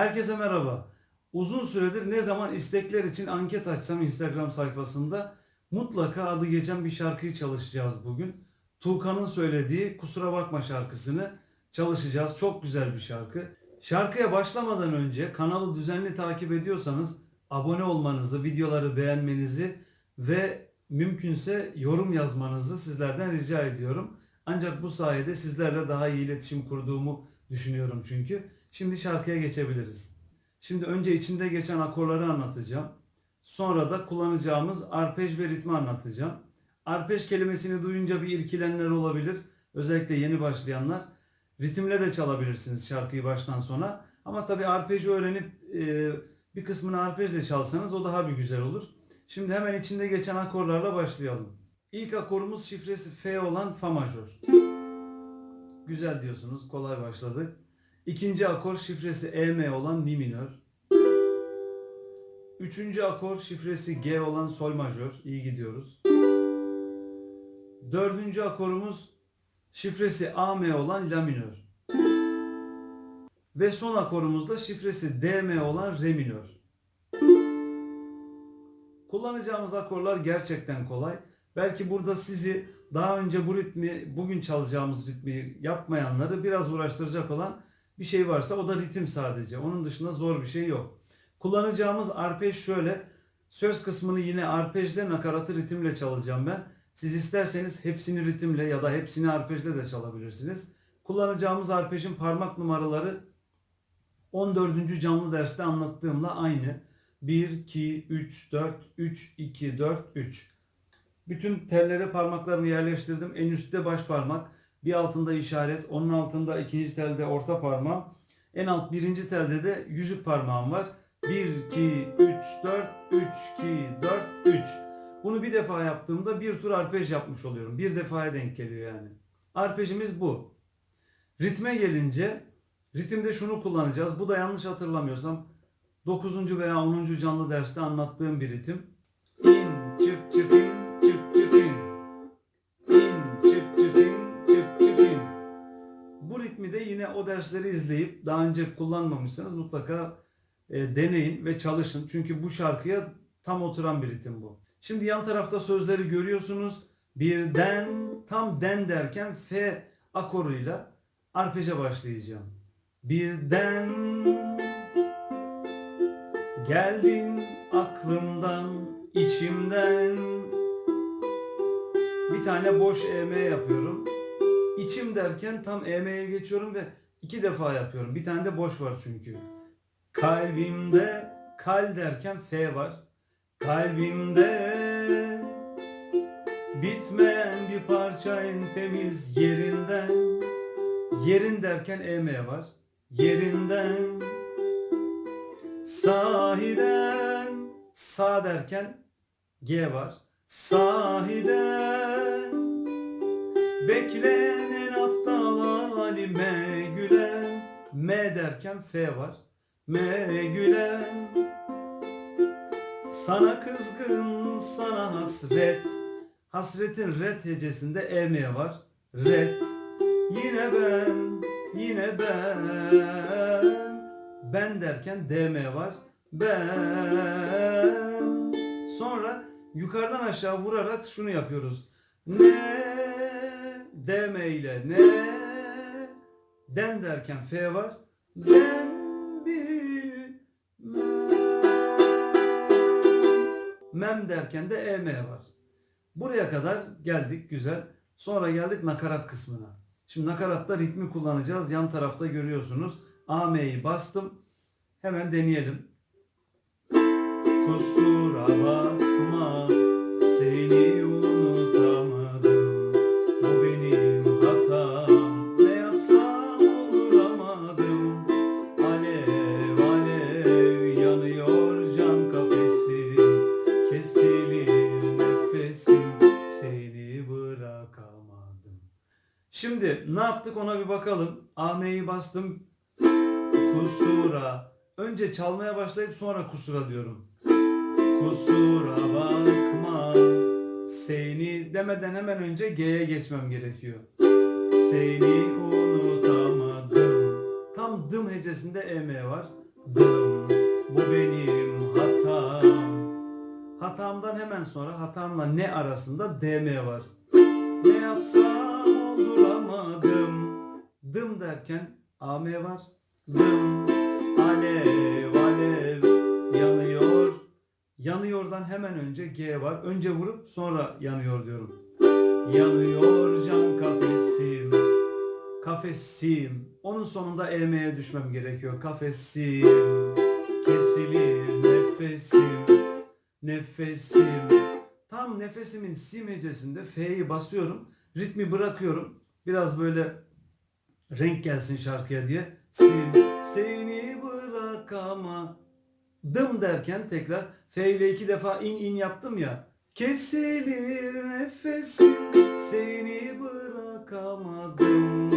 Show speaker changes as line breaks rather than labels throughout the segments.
Herkese merhaba. Uzun süredir ne zaman istekler için anket açsam Instagram sayfasında mutlaka adı geçen bir şarkıyı çalışacağız bugün. Tuğkan'ın söylediği Kusura Bakma şarkısını çalışacağız. Çok güzel bir şarkı. Şarkıya başlamadan önce kanalı düzenli takip ediyorsanız abone olmanızı, videoları beğenmenizi ve mümkünse yorum yazmanızı sizlerden rica ediyorum. Ancak bu sayede sizlerle daha iyi iletişim kurduğumu düşünüyorum çünkü. Şimdi şarkıya geçebiliriz. Şimdi önce içinde geçen akorları anlatacağım. Sonra da kullanacağımız arpej ve ritmi anlatacağım. Arpej kelimesini duyunca bir irkilenler olabilir. Özellikle yeni başlayanlar. Ritimle de çalabilirsiniz şarkıyı baştan sona. Ama tabii arpeji öğrenip e, bir kısmını arpejle çalsanız o daha bir güzel olur. Şimdi hemen içinde geçen akorlarla başlayalım. İlk akorumuz şifresi F olan Fa majör. Güzel diyorsunuz. Kolay başladık. İkinci akor şifresi EM olan Mi minör. Üçüncü akor şifresi G olan Sol majör. İyi gidiyoruz. Dördüncü akorumuz şifresi AM olan La minör. Ve son akorumuz da şifresi DM olan Re minör. Kullanacağımız akorlar gerçekten kolay. Belki burada sizi daha önce bu ritmi, bugün çalacağımız ritmi yapmayanları biraz uğraştıracak olan bir şey varsa o da ritim sadece. Onun dışında zor bir şey yok. Kullanacağımız arpej şöyle. Söz kısmını yine arpejle nakaratı ritimle çalacağım ben. Siz isterseniz hepsini ritimle ya da hepsini arpejle de çalabilirsiniz. Kullanacağımız arpejin parmak numaraları 14. canlı derste anlattığımla aynı. 1, 2, 3, 4, 3, 2, 4, 3. Bütün tellere parmaklarımı yerleştirdim. En üstte baş parmak, bir altında işaret, onun altında ikinci telde orta parmağım. En alt birinci telde de yüzük parmağım var. 1, 2, 3, 4, 3, 2, 4, 3. Bunu bir defa yaptığımda bir tur arpej yapmış oluyorum. Bir defaya denk geliyor yani. Arpejimiz bu. Ritme gelince ritimde şunu kullanacağız. Bu da yanlış hatırlamıyorsam 9. veya 10. canlı derste anlattığım bir ritim. İn, yine o dersleri izleyip daha önce kullanmamışsanız mutlaka e, deneyin ve çalışın. Çünkü bu şarkıya tam oturan bir ritim bu. Şimdi yan tarafta sözleri görüyorsunuz. Birden tam den derken F akoruyla arpeje başlayacağım. Birden geldin aklımdan, içimden. Bir tane boş EM yapıyorum. İçim derken tam EM'ye geçiyorum ve iki defa yapıyorum. Bir tane de boş var çünkü. Kalbimde kal derken F var. Kalbimde bitmeyen bir parça en temiz yerinden. Yerin derken EM var. Yerinden sahiden sağ derken G var. Sahiden beklenen aptal halime gülen M derken F var. M gülen sana kızgın sana hasret Hasretin ret hecesinde EM var. Ret yine ben yine ben ben derken DM var. Ben sonra yukarıdan aşağı vurarak şunu yapıyoruz. Ne DM ile ne den derken F var. Ben. Mem derken de EM var. Buraya kadar geldik güzel. Sonra geldik nakarat kısmına. Şimdi nakaratta ritmi kullanacağız. Yan tarafta görüyorsunuz. AM'yi bastım. Hemen deneyelim. Kusura Şimdi ne yaptık ona bir bakalım. AM'yi bastım. Kusura. Önce çalmaya başlayıp sonra kusura diyorum. Kusura bakma seni demeden hemen önce G'ye geçmem gerekiyor. Seni unutamadım. Tam dım hecesinde EM var. Bu benim hatam. Hatamdan hemen sonra hatamla ne arasında DM var. Ne yapsam olduramadım. Dım derken AM var. Dım alev alev yanıyor. Yanıyordan hemen önce G var. Önce vurup sonra yanıyor diyorum. Yanıyor can kafesim. Kafesim. Onun sonunda EM'ye düşmem gerekiyor. Kafesim. Kesilir nefesim. Nefesim. Tam nefesimin sim hecesinde F'yi basıyorum. Ritmi bırakıyorum. Biraz böyle renk gelsin şarkıya diye. Sim. Seni bırakama. Dım derken tekrar F ile iki defa in in yaptım ya. Kesilir nefesim seni bırakamadım.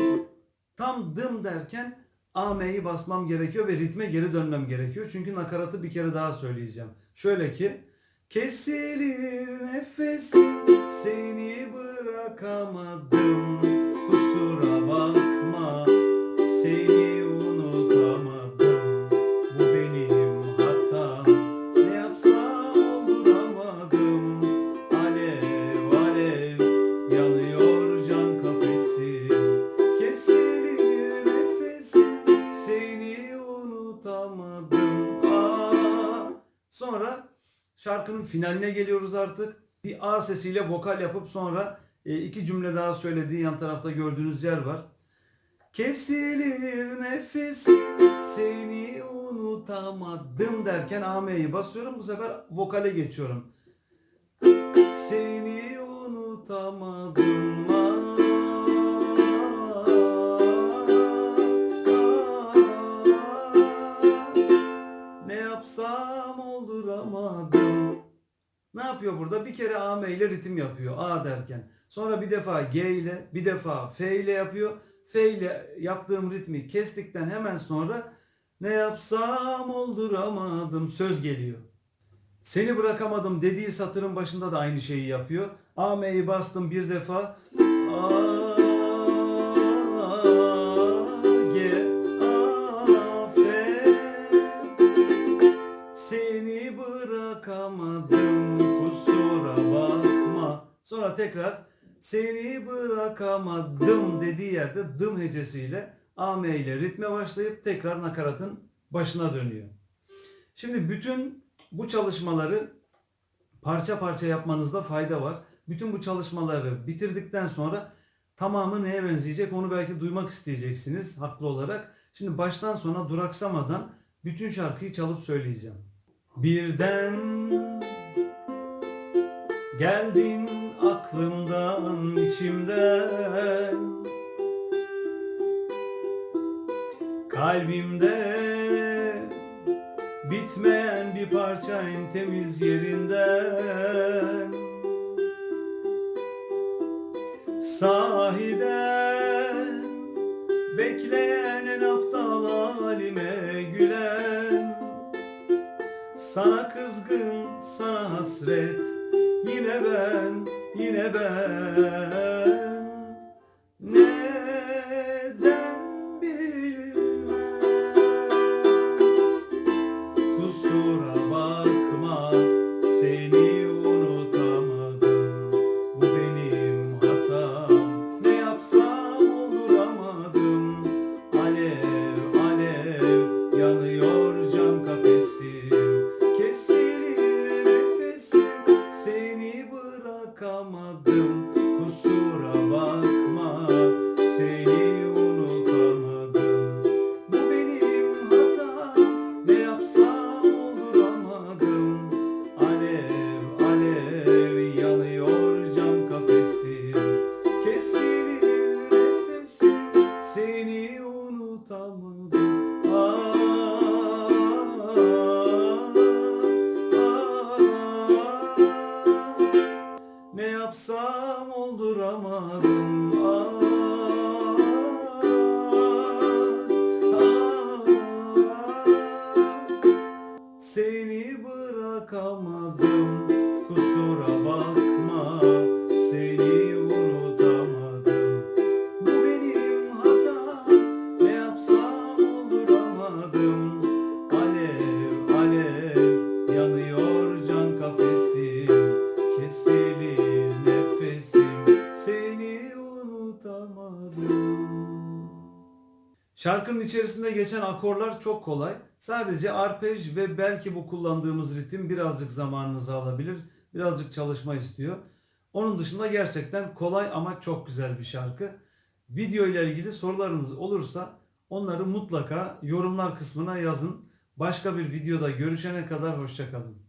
Tam dım derken AM'yi basmam gerekiyor ve ritme geri dönmem gerekiyor. Çünkü nakaratı bir kere daha söyleyeceğim. Şöyle ki Kesilir nefesim seni bırakamadım Kusura şarkının finaline geliyoruz artık. Bir A sesiyle vokal yapıp sonra e, iki cümle daha söylediği yan tarafta gördüğünüz yer var. Kesilir nefesim seni unutamadım derken AM'yi basıyorum. Bu sefer vokale geçiyorum. Seni unutamadım. Yapıyor burada? Bir kere AM ile ritim yapıyor. A derken. Sonra bir defa G ile, bir defa F ile yapıyor. F ile yaptığım ritmi kestikten hemen sonra ne yapsam olduramadım söz geliyor. Seni bırakamadım dediği satırın başında da aynı şeyi yapıyor. AM'yi bastım bir defa. A, Sonra tekrar seni bırakamadım dediği yerde dım hecesiyle AM ile ritme başlayıp tekrar nakaratın başına dönüyor. Şimdi bütün bu çalışmaları parça parça yapmanızda fayda var. Bütün bu çalışmaları bitirdikten sonra tamamı neye benzeyecek onu belki duymak isteyeceksiniz haklı olarak. Şimdi baştan sona duraksamadan bütün şarkıyı çalıp söyleyeceğim. Birden geldin aklımdan içimden. Kalbimde bitmeyen bir parça en temiz yerinden. Sahiden bekleyen en aptal halime gülen. Sana kızgın, sana hasret Yine ben, yine ben. Neden Şarkının içerisinde geçen akorlar çok kolay. Sadece arpej ve belki bu kullandığımız ritim birazcık zamanınızı alabilir. Birazcık çalışma istiyor. Onun dışında gerçekten kolay ama çok güzel bir şarkı. Video ile ilgili sorularınız olursa onları mutlaka yorumlar kısmına yazın. Başka bir videoda görüşene kadar hoşçakalın.